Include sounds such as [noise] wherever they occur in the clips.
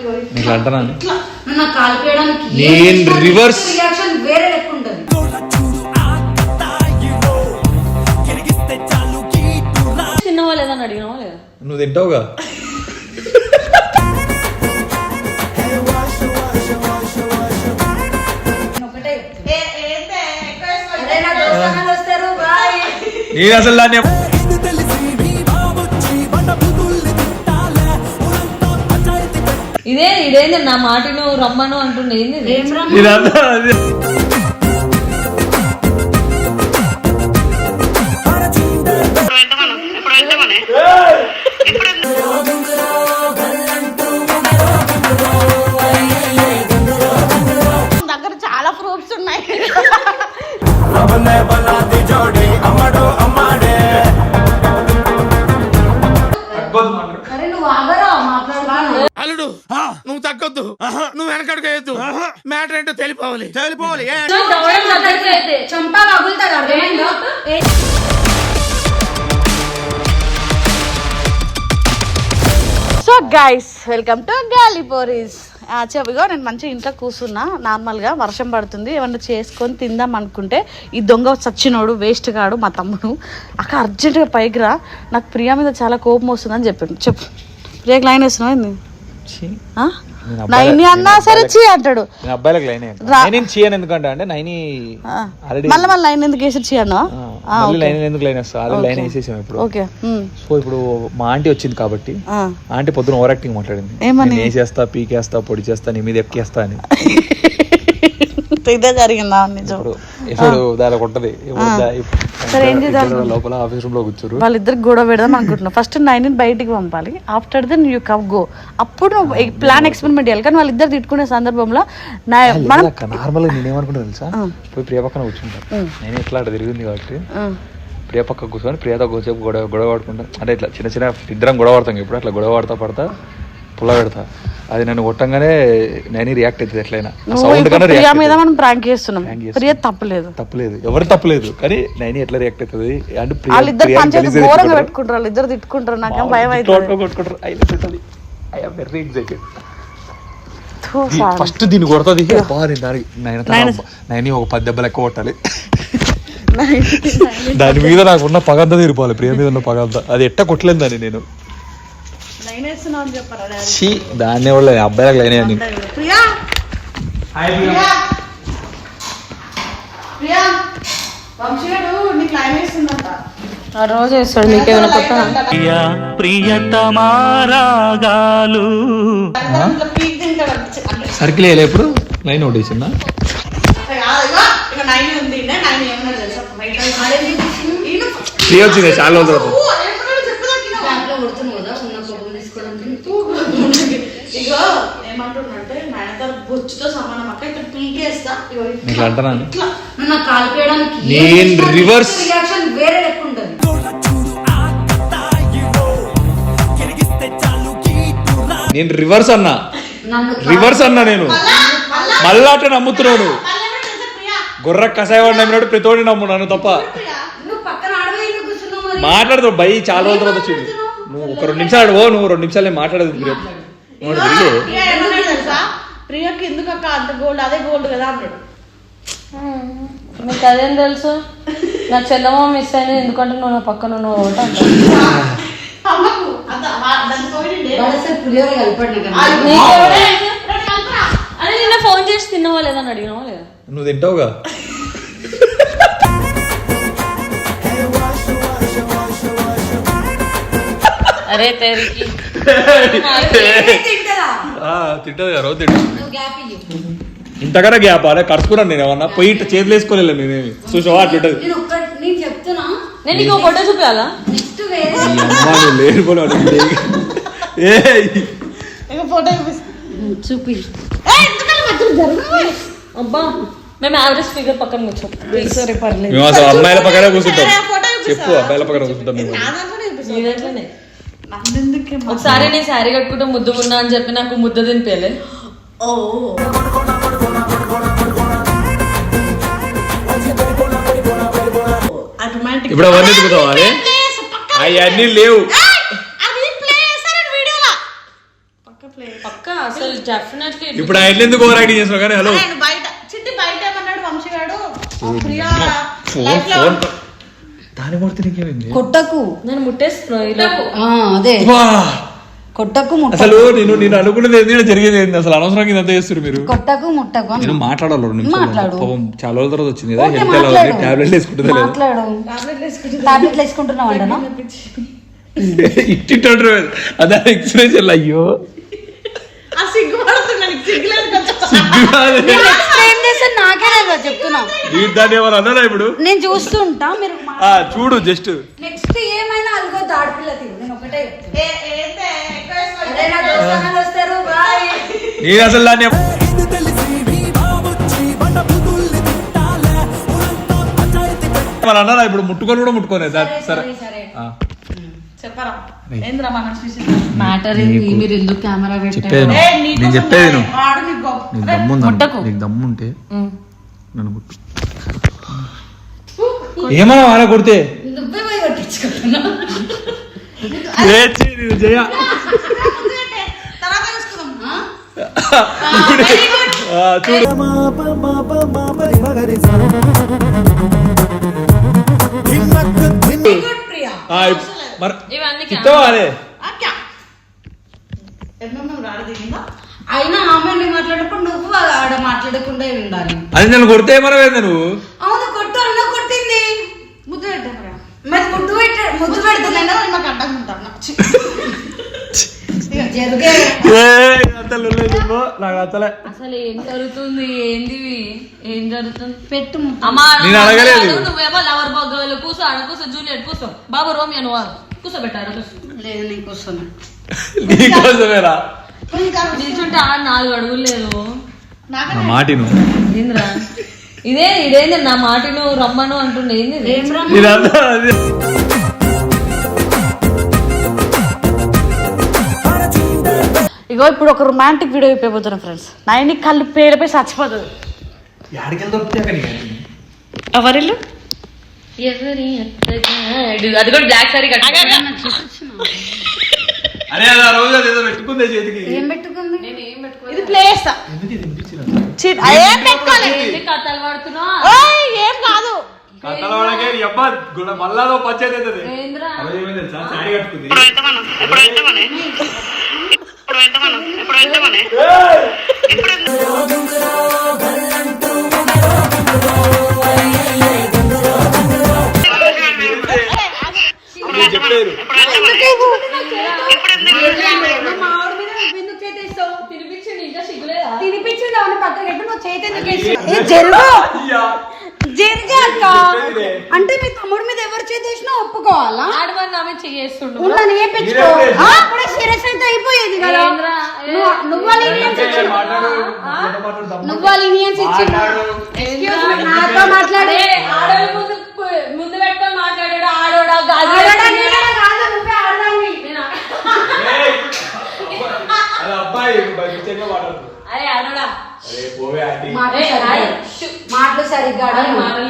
నీకు నువ్వు నాకు కాలు పేయడానికి నేను reverse. రియాక్షన్ వేరే లెక్క ఉంటుంది. తిన్నావా లేదా అని అడిగినావా లేదా? నువ్వు తింటావుగా? నేను అసలు దాన్ని ఇదే ఇదేంది నా మాటను రమ్మను అంటుండే ఏంది చంపా పగులుతుంది సో గైస్ వెల్కమ్ టు గాలిపోరీస్ చెవిగో నేను మంచిగా ఇంట్లో కూర్చున్నా. నార్మల్గా వర్షం పడుతుంది. ఏమన్నా చేసుకొని తిందాం అనుకుంటే ఈ దొంగ సచ్చినోడు వేస్ట్ కాడు మా తమ్ముడు. అక్క అర్జెంటుగా పైకి రా. నాకు ప్రియా మీద చాలా కోపం వస్తుందని చెప్పిండు. చెప్పు. ప్రియాకి లైన్ వేస్తున్నావు ఏంది? నేను అన్నా సరే చీ అంటాడు. అబ్బాయిలకు లైన్. నేను చేయను ఎందుకంటే అంటే నైని ఆల్రెడీ మళ్ళీ మళ్ళీ లైన్ ఎందుకు వేసి చీ అన్నా మళ్ళీ లైన్ ఎందుకు లైన్ వస్తా ఆల్రెడీ లైన్ వేసేసాం ఇప్పుడు. ఓకే. సో ఇప్పుడు మా ఆంటీ వచ్చింది కాబట్టి. ఆంటీ పొద్దున ఓవర్ యాక్టింగ్ మాట్లాడింది? నేను వేసేస్తా పీకేస్తా పొడి చేస్తా నీ మీద ఎక్కేస్తా అని. [laughs] [laughs] ఇదే జరిగిందా? నిజం. ఇప్పుడు దానికి ఉంటది. సరే, ఏం చేద్దాం? లోపల ఆఫీస్ రూమ్లో కూర్చోరు. వాళ్ళిద్దరికి గొడవ పెడదాం అనుకుంటున్నా. ఫస్ట్ నైన్ బయటికి పంపాలి. After then you cup go అప్పుడు ప్లాన్ ఎక్స్పెరిమెంట్ చేయాలి. కానీ వాళ్ళిద్దరు తిట్టుకునే సందర్భంలో మనం నార్మల్గా నేనేమనుకుంటా తెలుసా? పోయి ప్రియ పక్కన కూర్చుంటా. నేను ఎట్లా అట్లా తిరిగింది కాబట్టి ప్రియ పక్క కూర్చొని ప్రియతో కూర్చోపు గొడవ గొడవ పడుకుంటా. అంటే ఇట్లా చిన్న చిన్న ఇద్దరం గొడవ పడతాం. ఇప్పుడు అట్లా గొడవ పడతా పడతా పుల్ల పెడతా. అది నన్ను కొట్టంగానే నేను రియాక్ట్ అవుతుంది ఎట్లయినా. సౌండ్ కన్నా ప్రియా మీద మనం ప్రాంక్ చేస్తున్నాం. ప్రియ తప్పలేదు. తప్పలేదు. ఎవరు తప్పలేదు కానీ నైని ఎట్లా రియాక్ట్ అవుతుంది? అంటే ప్రియ- వాళ్ళిద్దరు పంచాయతీ ఘోరంగా. పెట్టుకుంటారు వాళ్ళిద్దరు తిట్టుకుంటారు నాకేం భయం అవుతుంది. కొట్టుకుంటారు. I I am very sir. First దీన్ని కొడుతుంది. నైన్ ఒక పది దెబ్బలు ఎక్కువ కొట్టాలి. దాని మీద నాకున్న పగంతా తీరిపోవాలి. ప్రియ మీద ఉన్న పగంతా. అది ఎట్ట కొట్టలేదు దాన్ని నేను. లైన్ వేస్తున్నావు అని చెప్పారా డాడీ? షీ దాన్నే వాళ్ళ అబ్బాయిలకు లైన్ అయ్యాను ప్రియా? ప్రియా. ప్రియా? వంశీయుడు నీకు లైన్ వేస్తుందంట ఆ రోజు వేస్తాడు కొత్త? పీక్ తింటాడు సర్కిల్ వేయలే ఎప్పుడు లైన్ ఇగో ఇక నైన్ ఉంది నైన్ ఏమన్నాడు తెలుసా? బయట ఈయన ప్రియ వచ్చింది చాలా రోజుల తర్వాత. ఇట్లా కాలు పేయడానికి నేను reverse. రియాక్షన్ వేరే లెక్క ఉంటుంది. నేను రివర్స్ అన్నా. రివర్స్ అన్నా నేను. మళ్ళా అట్లా ప్రియా? గొర్ర కషాయవాడు నమ్మినాడు ప్రతోడి నమ్ము నన్ను తప్ప. మాట్లాడదు బై చాలా రోజుల తర్వాత వచ్చింది. నువ్వు ఒక రెండు నిమిషాలు ఓ నువ్వు రెండు నిమిషాలు మాట్లాడదు ప్రియ నువ్వు తిరిగి ప్రియా ఏమన్నాడు తెలుసా ప్రియకి ఎందుకు అక్క అంత గోల్డ్ అదే గోల్డ్ కదా అన్నాడు. నీకు అదేం తెలుసు? నా చెల్లమ్మ మిస్ అయింది ఎందుకంటే నువ్వు నా పక్కన ఉన్నావు ఒకటి? అరే నిన్న ఫోన్ చేసి తిన్నావా లేదా అని అడిగినావా లేదా? నువ్వు తింటావుగా? అరే తేరికి. [laughs] తింటదా కదా రోజు గ్యాప్ ఇయ్యి. ఇంతకన్నా గ్యాప్ అదే కడుచుకున్నాను నేను ఏమన్నా పోయి ఇట్ట చేతులు వేసుకోలేదు నేనేమి చూసావా అట్లుంటది నేను ఫోటో చూపించాలా లేరు ఫోటో చూపి అబ్బా. మేము యావరేజ్ ఫిగర్ పక్కన కూర్చోం. సరే పర్లేదు. అమ్మాయిల పక్కనే కూర్చుంటాం. సరే, ఫోటో చూపిస్తా. చెప్పు అబ్బాయిల పక్కన కూర్చుంటాం మేము. ఒకసారి నేను శారీ కట్టుకుంటే ముద్దుకున్నా అని చెప్పి నాకు ముద్ద ఓ. అటోమేటిక్ ఇప్పుడు అవన్నీ అరే అవన్నీ లేవు. అది ప్లే చేస్తారని వీడియోలో పక్క ప్లే పక్క అసలు అసలు డెఫినెట్లీ ఇప్పుడు ఆయన ఎందుకు ఓవర్ యాక్టింగ్ చేస్తున్నావు కానీ హలో బయట చిట్టి బయట ఏమన్నాడు వంశీగాడు? ప్రియా ఫోన్ ఫోన్ దాని కొడితే నీకేమైంది కొట్టకు. నేను ముట్టేస్తున్నా ఇలా ఆ, అదే. వా! కొట్టకు ముట్ట అసలు నేను నేను అనుకున్నది ఏంది జరిగేది ఏంది? అసలు అనవసరంగా ఇదంతా చేస్తారు మీరు. కొట్టకు ముట్టకు నేను అన్న. మాట్లాడాలి రెండు నిమిషాలు. పాపం చాలా రోజుల తర్వాత వచ్చింది. కదా హెల్త్ ఎలా ఉంది. టాబ్లెట్లు వేసుకుంటుందా మాట్లాడు. టాబ్లెట్లు వేసుకుంటున్నావు అంటనా? [laughs] ఇట్టింటాడు అదే ఎక్స్ప్రెషన్ అయ్యో. ఆ సిగ్గు పడుతున్నా నీకు సిగ్గులేదు. సిగ్గు కాదే. ఏం చేస్తే నాకే తెలియదు చెప్తున్నా దాన్ని ఎవరు అన్నారా ఇప్పుడు నేను చూస్తుంటా మీరు ఆ చూడు జస్ట్ నెక్స్ట్ ఏమైనా తీరు నేను ఒకటే చెప్తున్నా. ఏ- ఏంటే ఎక్కువ వేసుకో. అరే నా దోస్తానాలు వస్తారు బాయ్ నేను అసలు దాన్ని అన్నారా ఇప్పుడు ముట్టుకొని కూడా ముట్టుకోలేదు సార్ సరే సరే ఆ. చెప్పరా ఏంద్రా మన విషయం మ్యాటర్ ఏంది? మీరు ఎందుకు కెమెరా పెట్టారు? నేను చెప్పేది నువ్వు వాడు నీకు గొప్ప. నీకు దమ్ముందా? నీకు దమ్ముంటే నన్ను ముట్టు. ఏమన్నా వారా కొడితే? నువ్వే పోయి జయ. చూడు. మరి అయినా ఆమె మాట్లాడప్పుడు నువ్వు ఆడ మాట్లాడకుండా ఉండాలి? అది నన్ను కొడితే ఏమన్నా నువ్వు? అవును కొట్టు అన్న కొట్టింది. ముద్దు పెట్టరా మరి ముద్దు పెట్ట ముద్దు పెడుతున్నాను నాకు. అడ్డంగా ఉంటాను అసలే ఏం జరుగుతుంది? ఏంది ఏం జరుగుతుంది? పెట్టు అమ్మా నేను అడగలేదు. నువ్వు- నువ్వేమో లవర్ బొగ్గలు కూసో ఆడ కూసో జూలియట్ కూసో. బాబు రోమియో నువ్వు లేదు నీకోసమేరా నిల్చుంటే ఆడ నాలుగు అడుగులు లేదు. నా మాటిను. ఏంద్రా? ఇదే ఇదేంది? నా మాటను రమ్మను అంటుండే. ఏంది ఇది? ఏం రా ఇదంతా అది. ఇగో ఇప్పుడు ఒక రొమాంటిక్ వీడియో అయిపోతున్నాం ఫ్రెండ్స్ నైన్ కళ్ళు పేలిపోయి చచ్చిపోతుంది. ఎవరిల్లు? ఎవరి అత్తగాడు? అది కూడా బ్లాక్ సారీ అరే ఆ రోజు అదేదో పెట్టుకుందే చేతికి. ఏం పెట్టుకుంది? ఇది ప్లేస్ ఎందుకు ఇది వినిపించిన ఏం పెట్టుకోలే ఏంటి కథలు పడుతున్నా? ఓయ్, ఏం కాదు. కథల వాడకే నీ అబ్బా గుణ మళ్ళాదో పంచాయతీ అవుతుంది ఏంద్రా? ఆ రోజు ఏమైంది తెలుసా? శారీ కట్టుకుంది. నేను చేస్తుండు. ఏ అప్పుడే సీరియస్ అయితే అయిపోయేది కదా. నువ్వు లీనియన్స్ మాట్లాడు ఎంత మాట్లాడు నువ్వు లీనియన్స్ ఇచ్చిండు. మాట్లాడు. ఎక్స్క్యూజ్ మీ నాతో మాట్లాడే. అరే, ఆడోళ్ళ ముందు ముందు పెట్టుకొని మాట్లాడాడు ఆడోడా గాజు అరే ఆడోడా. అరే పోవే ఆంటీ. మాటలు సరిగ్గా-. మాటలు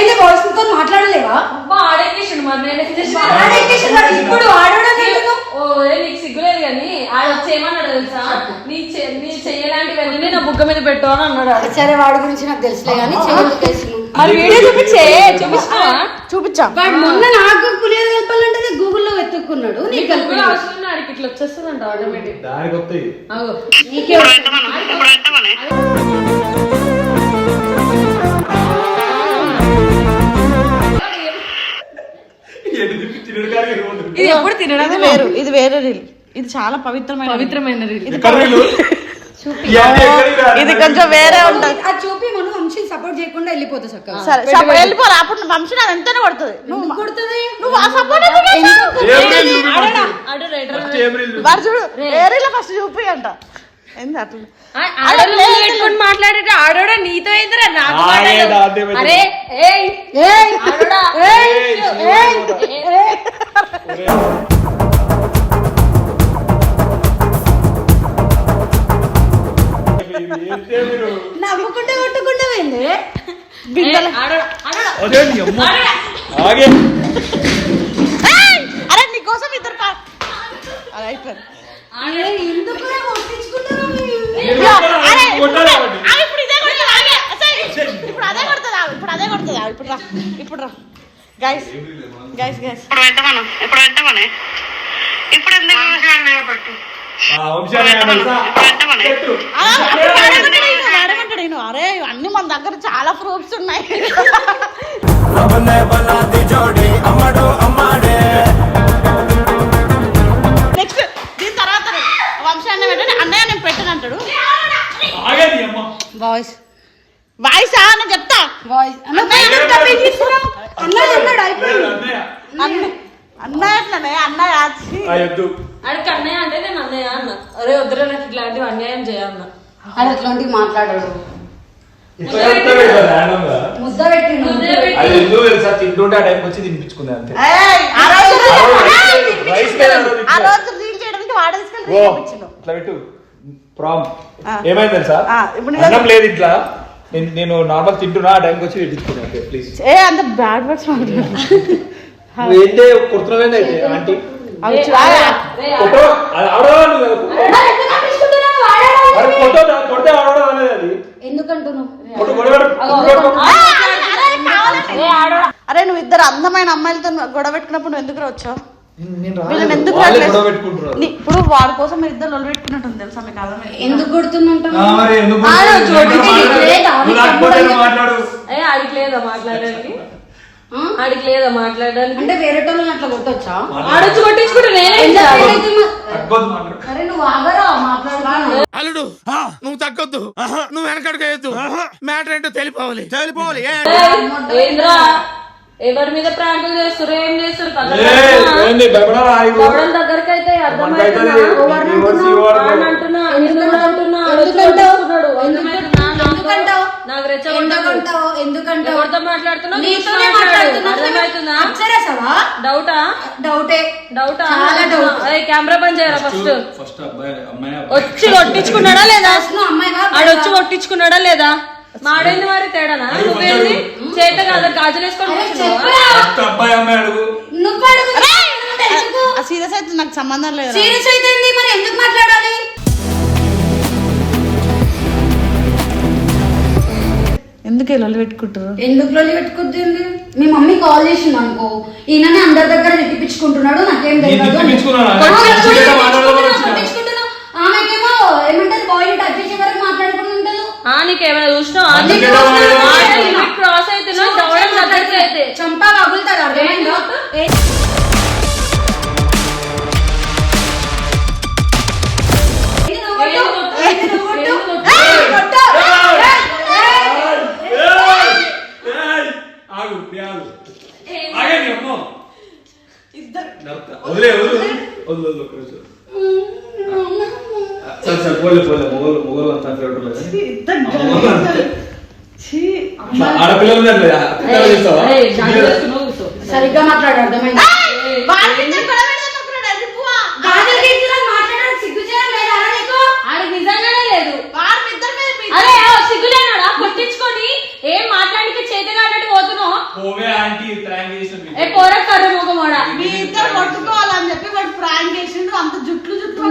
అయింది బాయ్స్తో మాట్లాడలేవా? అబ్బా ఆడెక్కేసిండు మరి నేను ఏం చేసిన? ఆడెక్కేసిండు వాడు. ఇప్పుడు ఆడడం ఎందుకు? ఓ ఏ నీకు సిగ్గులేదు కానీ ఆడ వచ్చి ఏమన్నాడు తెలుసా? నీ చె- నీ చెయ్యలాంటివన్నీ నా బుగ్గ మీద పెట్టు అని అన్నాడు ఆడు. సరే వాడి గురించి నాకు తెలుసులే కానీ చెవులు కేసులు మరి వీడియో చూపించే చూపించినావా చూపించా. వాడు మొన్న నాకు పులిహోర కలపాలంటే గూగుల్లో వెతుక్కున్నాడు. నీకు నీకు కలిపి కూడా అవసరం లేదు, ఆడికి ఇట్లా వచ్చేస్తుందంట ఆటోమేటిక్ దానికి వస్తాయి. అగో. నీకే ఇది ఎప్పుడు తినడం ఇది వేరు ఇది వేరే రీల్. ఇది చాలా పవిత్రమైన పవిత్రమైన రీతి. ఎక్కడ వీళ్ళు? ఈ ఆంటీ ఎక్కడికి రా? ఇది కొంచెం వేరే ఉంటది. అది చూపి మనం వంశీ సపోర్ట్ చేయకుండా వెళ్ళిపోతా చక్కగా సరే వెళ్ళిపోరా. అప్పుడు వంశీ నాది ఎంతనే పడుతుంది నువ్వు కొడుతుంది? నువ్వు ఆ సపోర్ట్ రీల్ రీల్? వాడు చూడు వేరేలో ఫస్ట్ చూపి అంట. ఏంది అట్లా? ఆడోడా నీతో ఏందిరా నాకు. అరే ఏయ్. ఏయ్. ఏయ్. ఏయ్? నవ్వుకుంటే కొట్టుకుంటే పోయింది. ఏయ్, ఆడోడా ఆడోడా. అదే నీ ఇప్పుడు అదే కొడుతుందా ఇప్పుడు అదే కొడుతుందా ఇప్పుడు రా గైస్ గైస్ గైస్ ఇప్పుడు పెట్టమను ఇప్పుడు పెట్టమని ఇప్పుడు ఎందుకు పెట్టు. అడగంటాడు అరే అన్ని మన దగ్గర చాలా ప్రూఫ్స్ ఉన్నాయి. వంశాన్ని పెట్టండి అన్నయ్య నేను పెట్టను అంటాడు. వాయిస్ వాయిస్ అని చెప్తా. వాయిస్ అన్నయ్య అన్నయ్య అట్లనే అన్నయ్య. ఆడికి అన్నయ్య అంటే నేను అన్నయ్య అన్న. అరే వద్దురా నాకు ఇట్లాంటివి అన్యాయం చేయన్న అది అట్లాంటివి మాట్లాడాడు? ముద్ద పెట్టి అది ఎందుకు తెలుసా? తింటుంటే ఆ టైంకి వచ్చి తినిపించుకుంది అంతే. ఆ రోజు రీల్ చేయడానికి పెట్టు. ప్రామ్. ఏమైంది తెలుసా? అన్నం లేదు ఇట్లా. నేను- నేను నార్మల్ తింటున్నా ఆ టైంకి వచ్చి ప్లీజ్ ఏ అంత బ్యాడ్ వర్డ్స్ ఏంటే? అయితే ఆంటీ? అరే నువ్వు ఇద్దరు అందమైన అమ్మాయిలతో గొడవ పెట్టుకున్నప్పుడు నువ్వు ఎందుకు వచ్చావు? ఇప్పుడు వాడి కోసం మీరు ఇద్దరు లొల్లి పెట్టుకున్నట్టు తెలుసా మీకు ఎందుకు ఆడికి లేదా మాట్లాడడానికి? ఆడికి లేదా మాట్లాడడానికి? అంటే వేరే వాళ్ళని అట్లా కొట్టొచ్చా? ఆడొచ్చి కొట్టించుకుంటే నేనేం అరే నువ్వు ఆగరా మాట్లాడుతున్నాను అల్లుడు నువ్వు తగ్గొద్దు. నువ్వు వెనకడుగు మ్యాటర్ ఏంటో తెలిపోవాలి. తెలిపోవాలి. ఏయ్, ఏంద్రా? ఎవరి మీద ప్రాంకులు చేస్తారు ఏం చేస్తారు. ఎవడం దగ్గరికి అయితే డౌటా? డౌటే. డౌటా? చాలా డౌట్. అదే కెమెరా బంద్ చేయరా ఫస్ట్ ఫస్ట్. అమ్మాయి వచ్చి కొట్టించుకున్నాడా లేదా? నువ్వు అమ్మాయిగా ఆడొచ్చి కొట్టించుకున్నాడా లేదా? మాడైంది మరి తేడానా? నువ్వేంది చేత కాదు గాజులు అబ్బాయి అమ్మాయి అడుగు. నువ్వు అడుగు. ఎందుకు? ఆ సీరియస్ అయితే నాకు సంబంధం లేదు సీరియస్ అయితే మరి ఎందుకు మాట్లాడాలి? ఎందుకు లొల్లి పెట్టుకుంటారు ఎందుకు లొల్లి పెట్టుకుంటుంది మీ మమ్మీ కాల్ చేసింది అనుకో. ఈయననే అందరి దగ్గర నెట్టిపించుకుంటున్నాడు నాకేం తెలియదు నీకు ఆ లిమిట్ క్రాస్ అయితే దవడం చంపా పగులుతుంది అర్థమైందా? ఏంటి నువ్వు కొట్టు? ఏంటి నువ్వు కొట్టు? ఏయ్, కొట్టు. ఆగు ఆగు ఆగండి అమ్మో నవ్వుతా. వదిలే వదిలే వదిలే వదిలే ఒక్క నిమిషం. సరే సరే పోలే మొగలు మొగలు అంతా ఆడపిల్లలు. సరిగ్గా మాట్లాడు అర్థమైందా? ఏం మాట్లాడికి చేతిగా అన్నట్టు పోతున్నావు? పోవే ఆంటీ ప్రాంక్ చేసిన ఏ పోరా కర్ర మొగమోడా మీ ఇద్దరు కొట్టుకోవాలని చెప్పి వాడు ప్రాంక్ చేసిండు. అంత జుట్లు జుట్లు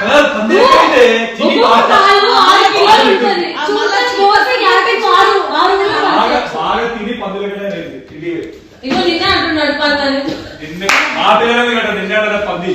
కదా పంది ఎక్కడైతే తిని ఒక్కొక్క బాగా తిని పందులు ఎక్కడైతే తిండి. ఇగో నిన్నే అంటున్నాడు పందని నిన్ను మా పిల్లలు కదా నిన్న పంది.